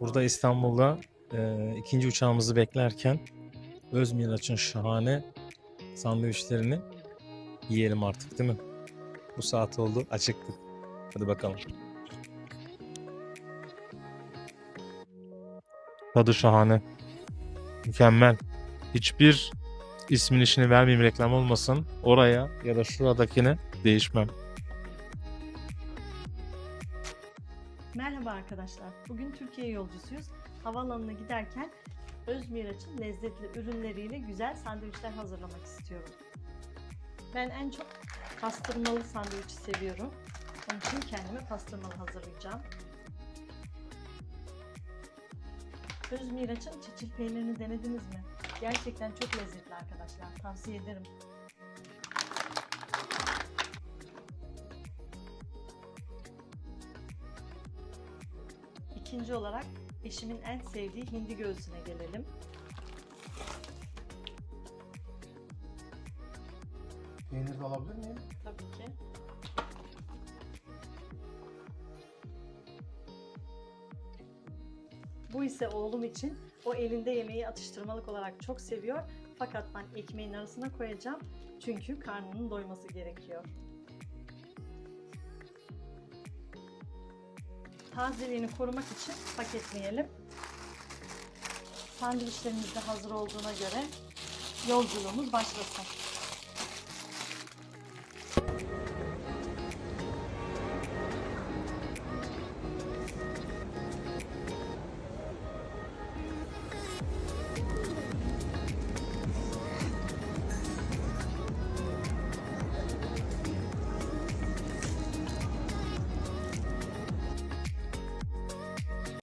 Burada İstanbul'da e, ikinci uçağımızı beklerken Özmiraç'ın şahane sandviçlerini yiyelim artık değil mi? Bu saat oldu acıktık. Hadi bakalım. Tadı şahane. Mükemmel. Hiçbir ismin işini vermeyeyim reklam olmasın. Oraya ya da şuradakine değişmem. Merhaba arkadaşlar. Bugün Türkiye yolcusuyuz. Havaalanına giderken Özmiraç'ın lezzetli ürünleriyle güzel sandviçler hazırlamak istiyorum. Ben en çok pastırmalı sandviçi seviyorum. Onun için kendime pastırmalı hazırlayacağım. Özmiraç'ın çiçil peynirini denediniz mi? Gerçekten çok lezzetli arkadaşlar. Tavsiye ederim. İkinci olarak eşimin en sevdiği hindi göğsüne gelelim. Peynir de alabilir miyim? Tabii ki. Bu ise oğlum için o elinde yemeği atıştırmalık olarak çok seviyor. Fakat ben ekmeğin arasına koyacağım. Çünkü karnının doyması gerekiyor. Tazeliğini korumak için paketleyelim. Sandviçlerimiz de hazır olduğuna göre yolculuğumuz başlasın.